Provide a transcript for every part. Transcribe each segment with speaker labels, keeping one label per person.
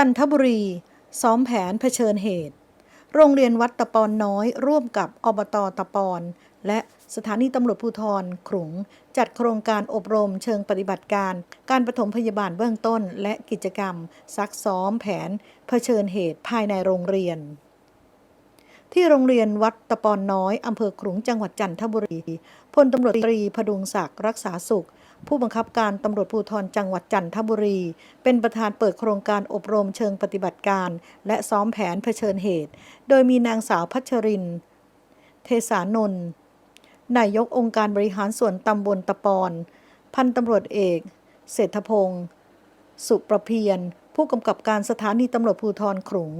Speaker 1: จันทบุรี ซ้อมแผนเผชิญเหตุ โรงเรียนวัดตะปอนน้อยร่วมกับอบตตะปอน และสถานีตำรวจภูธรขลุง จัดโครงการอบรมเชิงปฏิบัติการ การปฐมพยาบาลเบื้องต้น และกิจกรรม ซักซ้อมแผน เผชิญเหตุภายในโรงเรียน ที่โรงเรียนวัดตะปอนน้อยอำเภอขลุงจังหวัดจันทบุรีพลตำรวจตรีพดุงศักดิ์รักษาสุข ผู้บังคับการตำรวจภูธรจังหวัดจันทบุรี เป็นประธานเปิดโครงการอบรมเชิงปฏิบัติการ และซ้อมแผนเผชิญเหตุ โดยมีนางสาวพัชริน เทสานนท์นายกองค์การบริหารส่วนตำบลตะปอน พันตำรวจเอก เศรษฐพงศ์สุประเพียร ผู้กำกับการสถานีตำรวจภูธรขลุง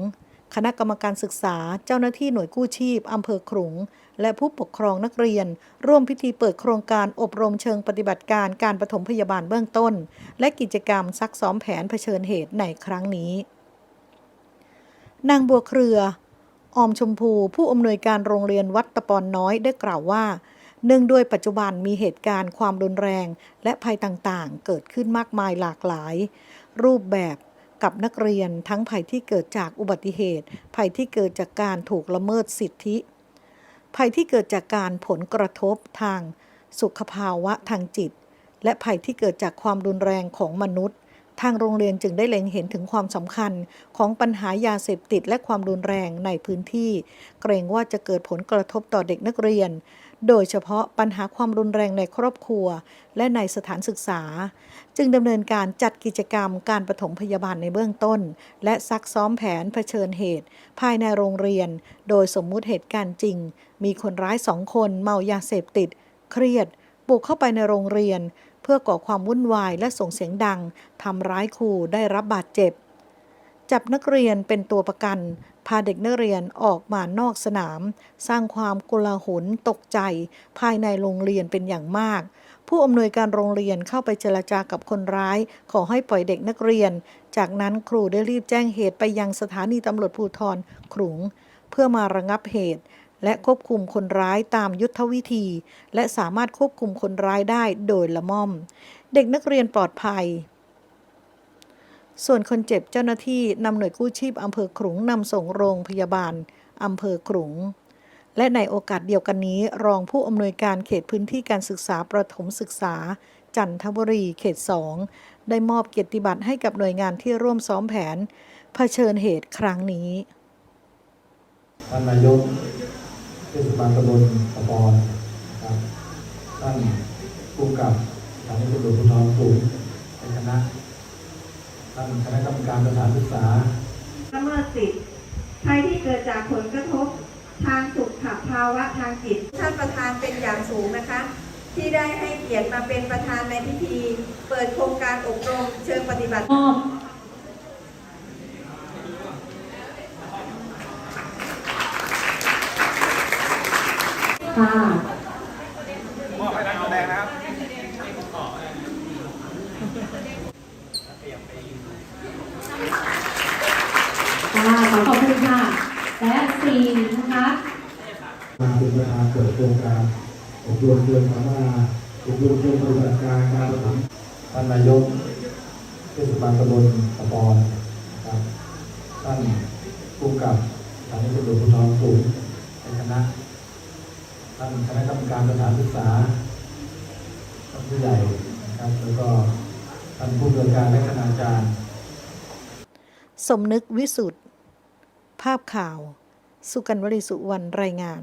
Speaker 1: คณะกรรมการศึกษา เจ้าหน้าที่หน่วยกู้ชีพ อำเภอขลุง และผู้ปกครองนักเรียน ร่วมพิธีเปิดโครงการอบรมเชิงปฏิบัติการการปฐมพยาบาลเบื้องต้น และกิจกรรมซักซ้อมแผนเผชิญเหตุในครั้งนี้ นางบัวเครือออมชมพู ผู้อำนวยการโรงเรียนวัดตะปอนน้อยได้กล่าวว่า เนื่องด้วยปัจจุบันมีเหตุการณ์ความรุนแรง และภัยต่างๆ เกิดขึ้นมากมายหลากหลาย รูปแบบ กับนักเรียนทั้งภัยที่เกิดจากอุบัติเหตุ ภัยที่เกิดจากการถูกละเมิดสิทธิ ภัยที่เกิดจากการผลกระทบทางสุขภาวะทางจิต และภัยที่เกิดจากความรุนแรงของมนุษย์ ทางโรงเรียนจึงได้เล็งเห็นถึงความสำคัญของปัญหายาเสพติดและความรุนแรงในพื้นที่ เกรงว่าจะเกิดผลกระทบต่อเด็กนักเรียน โดยเฉพาะปัญหาความรุนแรงในครอบครัว และในสถานศึกษา จึงดำเนินการจัดกิจกรรมการปฐมพยาบาลในเบื้องต้น และซักซ้อมแผนเผชิญเหตุ ภายในโรงเรียน โดยสมมุติเหตุการณ์จริง มีคนร้ายสองคนเมายาเสพติด เครียด บุกเข้าไปในโรงเรียน เพื่อก่อความวุ่นวายและส่งเสียงดังทำร้ายครูได้รับบาดเจ็บจับนักเรียนเป็นตัวประกัน พาเด็กนักเรียนออกมานอกสนาม สร้างความโกลาหลตกใจ ภายในโรงเรียนเป็นอย่างมากผู้อำนวยการโรงเรียนเข้าไปเจรจากับคนร้าย ขอให้ปล่อยเด็กนักเรียน จากนั้นครูได้รีบแจ้งเหตุไปยังสถานีตำรวจภูธรขลุง เพื่อมาระงับเหตุ และควบคุมคนร้ายตามยุทธวิธี และสามารถควบคุมคนร้ายได้โดยละม่อม เด็กนักเรียนปลอดภัย ส่วนคนเจ็บเจ้าหน้าที่นำหน่วยกู้ชีพอำเภอขลุงนำส่งโรงพยาบาลอำเภอขลุง และในโอกาสเดียวกันนี้ รองผู้อำนวยการเขตพื้นที่การศึกษาประถมศึกษา จันทบุรีเขต 2 ได้มอบเกียรติบัตรให้กับหน่วยงานที่ร่วมซ้อมแผน เผชิญเหตุครั้งนี้
Speaker 2: ท่านนายกเทศบาลตำบลตะปอนนะครับท่านผู้กำกับสถานีตำรวจภูธรสูงในคณะ ท่านคณะกรรมการสถานศึกษา
Speaker 3: ละเมิดสิทธิ์ภัยที่เกิดจากผลกระทบทางสุขภาวะทางจิต ท่านประธานเป็นอย่างสูงนะคะ ที่ได้ให้เกียรติมาเป็นประธานในพิธี เปิดโครงการอบรมเชิงปฏิบัติ
Speaker 4: มอบค่ะค่ะ ขอขอบคุณค่ะ และสี่นะคะ
Speaker 2: มาเป็นประธานเปิดโครงการอบรมเชิงสัมมนาอบรมเชิงปฏิบัติการการประถมท่านนายกเทศบาลตำบลตะปอนนะครับท่านผู้กับสถานีตำรวจภูธรสูงในคณะท่านคณะกรรมการสถานศึกษาท่านผู้ใหญ่นะครับ แล้วก็ท่านผู้บริการและคณาจารย์
Speaker 1: สมนึกวิสุทธ ภาพข่าว สุกันวริสุวรรณรายงาน